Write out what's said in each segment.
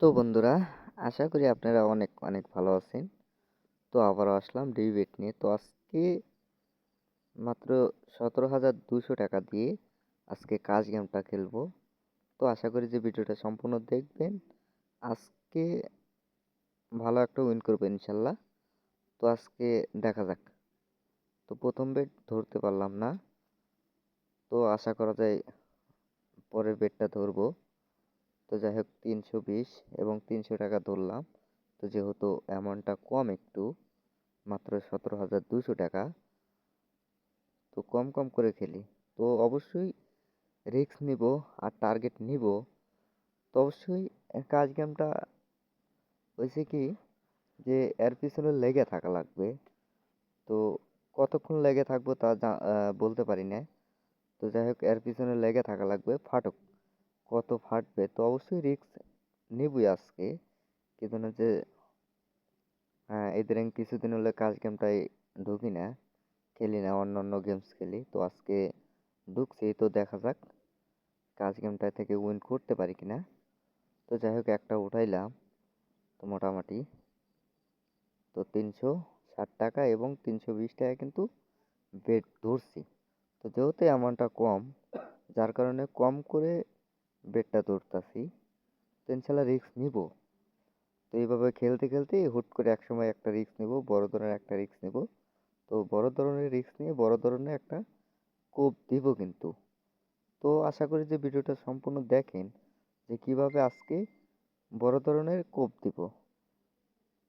তো বন্ধুরা, আশা করি আপনারা অনেক অনেক ভালো আছেন। তো আবারও আসলাম ডিবেট নিয়ে। তো আজকে মাত্র সতেরো হাজার দুশো টাকা দিয়ে আজকে কাজ গেমটা খেলব। তো আশা করি যে ভিডিওটা সম্পূর্ণ দেখবেন। আজকে ভালো একটা উইন করব ইনশাল্লাহ। তো আজকে দেখা যাক। তো প্রথম বেট ধরতে পারলাম না। তো আশা করা যায় পরের বেটটা ধরবো। তো যাই হোক তিনশো বিশ এবং তিনশো টাকা ধরলাম। তো যেহেতু অ্যামাউন্টটা কম একটু, মাত্র সতেরো হাজার দুশো টাকা, তো কম কম করে খেলি তো অবশ্যই রিস্ক নিব আর টার্গেট নিব। তো অবশ্যই কাজ গেমটা হয়েছে কি, যে এর পিছনে লেগে থাকা লাগবে। তো কতক্ষণ লেগে থাকব তা বলতে পারি না। তো যাই হোক এর পিছনে লেগে থাকা লাগবে ফাটক কত ফাটবে, তো অবশ্যই রিস্ক নিবই আজকে। কিন্তু না যে হ্যাঁ এদের কিছুদিন হলে কাজ গেমটাই ঢুকি না, খেলি না অন্য অন্য গেমস খেলি, তো আজকে ঢুকছি, তো দেখা যাক কাজ গেমটা থেকে উইন করতে পারি কিনা। তো যাই হোক, একটা উঠাইলাম, তো মোটামুটি। তো তিনশো ষাট টাকা এবং তিনশো বিশ টাকা কিন্তু বেড ধরছি। তো যেহেতু অ্যামাউন্টটা কম, যার কারণে কম করে বেডটা ধরতাছি, তো ইনশাল্লাহ রিস্ক নিব। তো এইভাবে খেলতে খেলতে হুট করে একসময় একটা রিস্ক নেব, বড় ধরনের একটা রিস্ক নেব। তো বড় ধরনের রিস্ক নিয়ে বড় ধরনের একটা কোপ দিব কিন্তু। তো আশা করি যে ভিডিওটা সম্পূর্ণ দেখেন যে কীভাবে আজকে বড় ধরনের কোপ দিব।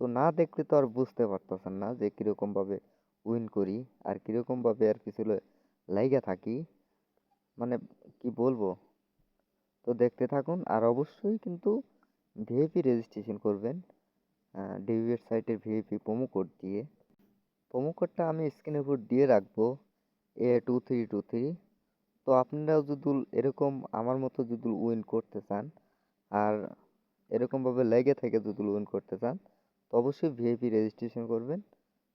তো না দেখলে তো আর বুঝতে পারতেছেন না যে কীরকমভাবে উইন করি আর কীরকমভাবে আর কিছু লাইগা থাকি। মানে কি বলব? তো দেখতে থাকুন। আর অবশ্যই কিন্তু ভিআইপি রেজিস্ট্রেশন করবেন ডিভিএর সাইটের ভিআইপি প্রোমো কোড দিয়ে। প্রোমো কোডটা আমি স্ক্রিনের উপর দিয়ে রাখব A two three two three তো আপনারাও যদি এরকম আমার মতো যদি উইন করতে চান, আর এরকমভাবে লেগে থেকে যদি উইন করতে চান, তো অবশ্যই ভিআইপি রেজিস্ট্রেশন করবেন।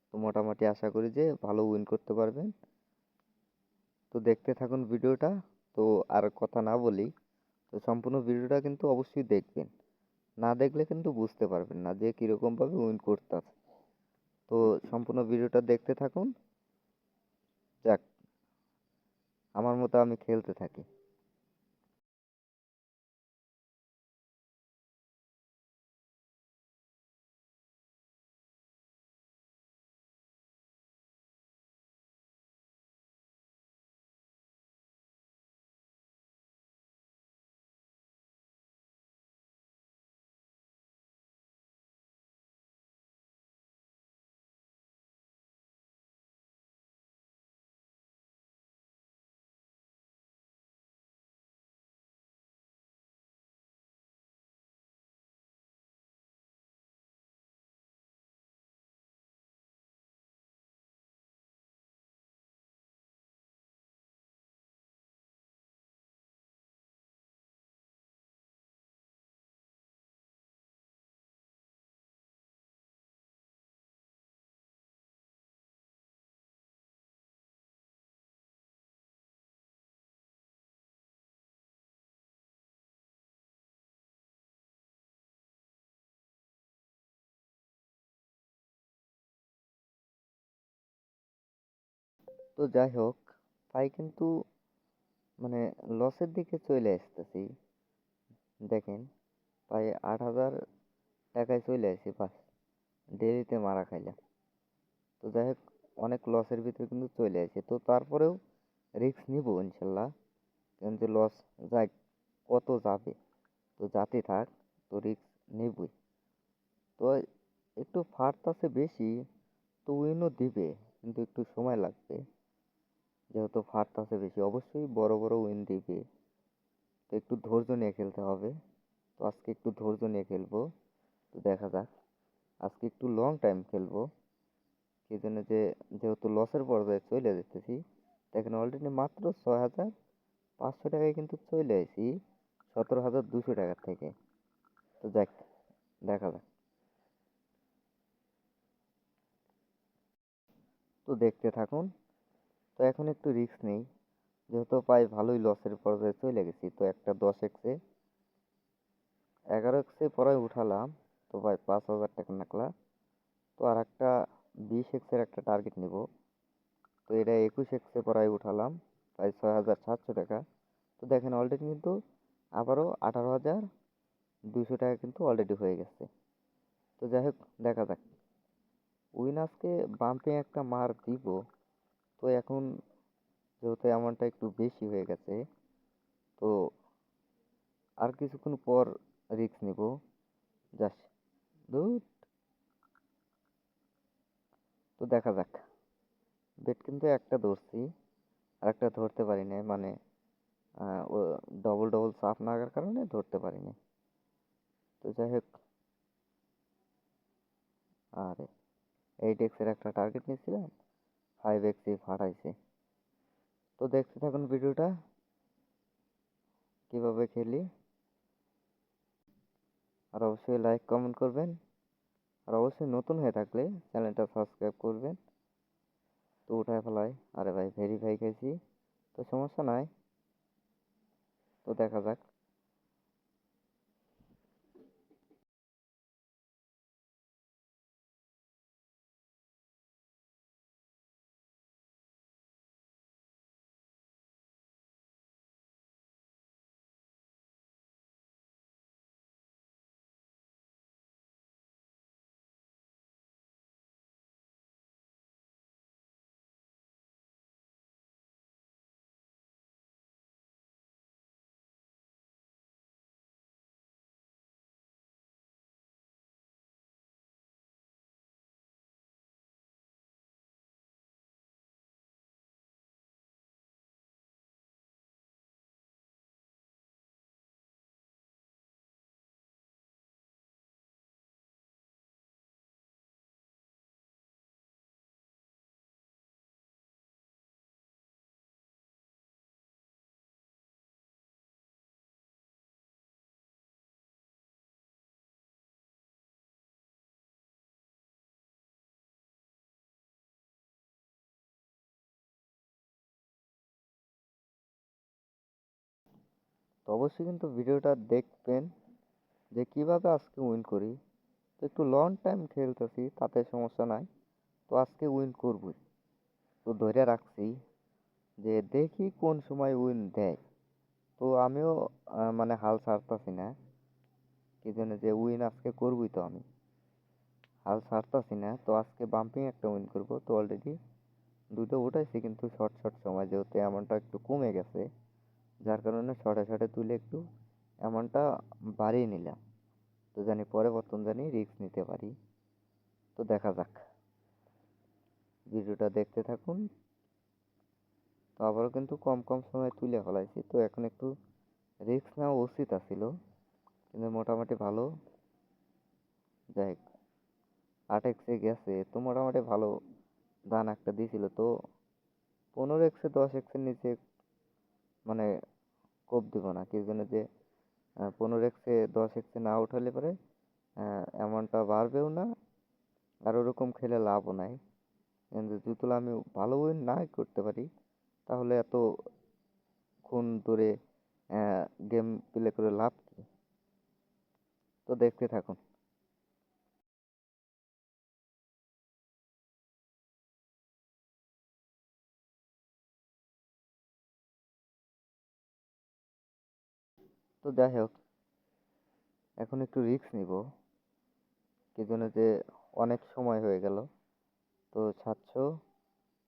তো মোটামুটি আশা করি যে ভালো উইন করতে পারবেন। তো দেখতে থাকুন ভিডিওটা। তো আর কথা না বলি তো সম্পূর্ণ ভিডিওটা কিন্তু অবশ্যই দেখবেন। না দেখলে কিন্তু বুঝতে পারবেন না যে কীরকমভাবে উইন করতে আছে তো সম্পূর্ণ ভিডিওটা দেখতে থাকুন। যাক, আমার মতো আমি খেলতে থাকি। তো যাই হোক, তাই কিন্তু মানে লসের দিকে চলে আসতেছি। দেখেন, প্রায় আট হাজার টাকায় চলে আসি, বাস। ডেলিতে মারা খাইলাম। তো যাই হোক, অনেক লসের ভিতরে কিন্তু চলে আসে। তো তারপরেও রিস্ক নিব ইনশাল্লাহ। কিন্তু লস যাই, কত যাবে? তো যাতে থাক, তো রিস্ক নেবই। তো একটু ফার্ট আছে বেশি, তো উইনও দিবে, কিন্তু একটু সময় লাগবে। যেহেতু ফার্ট আছে বেশি, অবশ্যই বড় বড় উইন দিবে। তো একটু ধৈর্য নিয়ে খেলতে হবে। তো আজকে একটু ধৈর্য নিয়ে খেলব। তো দেখা যাক। আজকে একটু লং টাইম খেলব। সেই জন্য যে, যেহেতু লসের পর্যায়ে চলে যেতেছি দেখেন অলরেডি মাত্র ছয় হাজার পাঁচশো টাকায় কিন্তু চলে আসি সতেরো হাজার দুশো টাকার থেকে। তো দেখ দেখা যাক। তো দেখতে থাকুন। তো এখন একটু রিস্ক নেই। যেহেতু পাই ভালোই লসের পর্যায়ে চলে গেছি, তো একটা দশ এক্সে এগারো এক্সে পরে উঠালাম, তো ভাই পাঁচ হাজার টাকা নাকলা। তো আর একটা বিশ এক্সের একটা টার্গেট নিব। তো এটা একুশ এক্সে পরে উঠালাম প্রায় ছয় হাজার সাতশো টাকা। তো দেখেন অলরেডি কিন্তু আবারও আঠারো হাজার দুশো টাকা কিন্তু অলরেডি হয়ে গেছে। তো যাই হোক, দেখা যাক। উইন আজকে বাম্পে একটা মার দিব। তো এখন যেহেতু এমনটা একটু বেশি হয়ে গেছে, তো আর কিছুক্ষণ পর রিস্ক নিব। জাস্ট দুট তো দেখা যাক। বেট কিন্তু একটা ধরছি, আর একটা ধরতে পারি মানে ও ডবল ডবল সাফ না আগার কারণে ধরতে পারিনি তো যাই হোক। আরে এইট এক্সের একটা টার্গেট নিয়েছিলাম। ফাইভ এক্সই ফাটাইছে। তো দেখতে থাকুন ভিডিওটা, কীভাবে খেলি। আর অবশ্যই লাইক কমেন্ট করবেন। আর অবশ্যই নতুন হয়ে থাকলে চ্যানেলটা সাবস্ক্রাইব করবেন। তো উঠায় ফেলাই। আরে ভাই ভেরিফাই খেয়েছি তো সমস্যা নাই। তো দেখা যাক। তো অবশ্যই কিন্তু ভিডিওটা দেখবেন যে কীভাবে আজকে উইন করি। তো একটু লং টাইম খেলতেছি, তাতে সমস্যা নাই। তো আজকে উইন করবই। তো ধরে রাখছি যে দেখি কোন সময় উইন দেয়। তো আমিও মানে হাল ছাড়তাছি না। কি জন্য যে উইন আজকে করবই তো আমি। হাল ছাড়তাছি না, তো আজকে বাম্পিং একটা উইন করব। তো অলরেডি দুটো উঠাইছি, কিন্তু শর্ট শর্ট সময় যেহেতু এমনটা একটু কমে গেছে। যার কারণে শর্টে শর্টে তুলে একটু এমনটা বাড়িয়ে নিলাম। তো জানি পরে পরিবর্তন জানি রিস্ক নিতে পারি। তো দেখা যাক। ভিডিওটা দেখতে থাকুন। তো আবারও কিন্তু কম কম সময় তুলে ফেলাইছি। তো এখন একটু রিস্ক নেওয়া উচিত আছিল। কিন্তু মোটামুটি ভালো। যাই আট এক্সে গেছে। তো মোটামুটি ভালো দান একটা দিয়েছিল তো পনেরো এক্সে দশ এক্সের নিচে মানে কোপ দিব না। কি জন্য যে পনেরো এক্সে দশ এক্সে না উঠালে পরে অ্যামাউন্টটা বাড়বেও না, আর ওরকম খেলে লাভও নাই। কিন্তু যদি আমি ভালো উইন না করতে পারি, তাহলে এত ক্ষণ ধরে গেম প্লে করে লাভ কি? তো দেখতে থাকুন। তো যাই হোক, এখন একটু রিস্ক নিব। কি জন্য যে অনেক সময় হয়ে গেল। তো সাতশো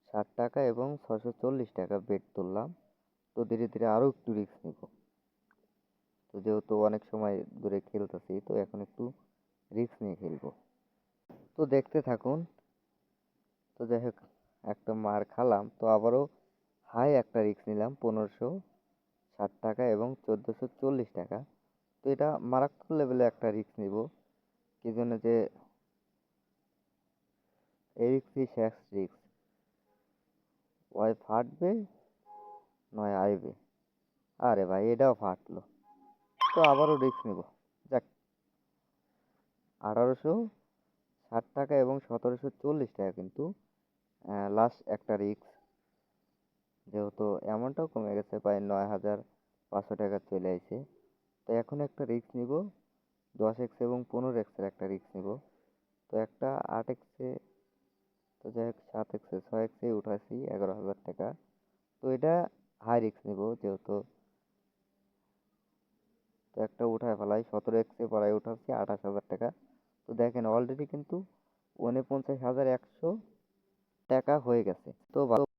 ষাট টাকা এবং ছশো চল্লিশ টাকা বেড তুললাম। তো ধীরে ধীরে আরও একটু রিস্ক নিব। তো যেহেতু অনেক সময় ধরে খেলতেছি, তো এখন একটু রিস্ক নিয়ে খেলব। তো দেখতে থাকুন। তো যাই হোক, একটা মার খালাম। তো আবারও হাই একটা রিস্ক নিলাম, পনেরোশো ষাট টাকা এবং চোদ্দোশো চল্লিশ টাকা। তো এটা মারাত্মক লেভেলে একটা রিস্ক নিব। কি জন্য যে এই রিক্সই শেষ রিক্স হয় ফাটবে, নয় আইবে। আরে ভাই, এটাও ফাটলো। তো আবারও রিক্স নিব। যাক, আঠারোশো ষাট টাকা এবং সতেরোশো চল্লিশ টাকা কিন্তু লাস্ট একটা রিক্স যেহেতু অ্যামাউন্টটাও কমে গেছে, প্রায় নয় হাজার পাঁচশো টাকা চলে আসে। তো এখন একটা রিস্ক নিব, দশ এক্স এবং পনেরো এক্সের একটা রিস্ক নেব। তো একটা আট এক্সে তো যাই হোক, সাত এক্সে ছয় এক্সে উঠাইছি এগারো হাজার টাকা। তো এটা হাই রিস্ক নেব যেহেতু। তো একটা উঠায় ফেলাই, সতেরো এক্সে পড়ায় উঠাচ্ছি আঠাশ হাজার টাকা। তো দেখেন অলরেডি কিন্তু উনপঞ্চাশ হাজার একশো টাকা হয়ে গেছে। তো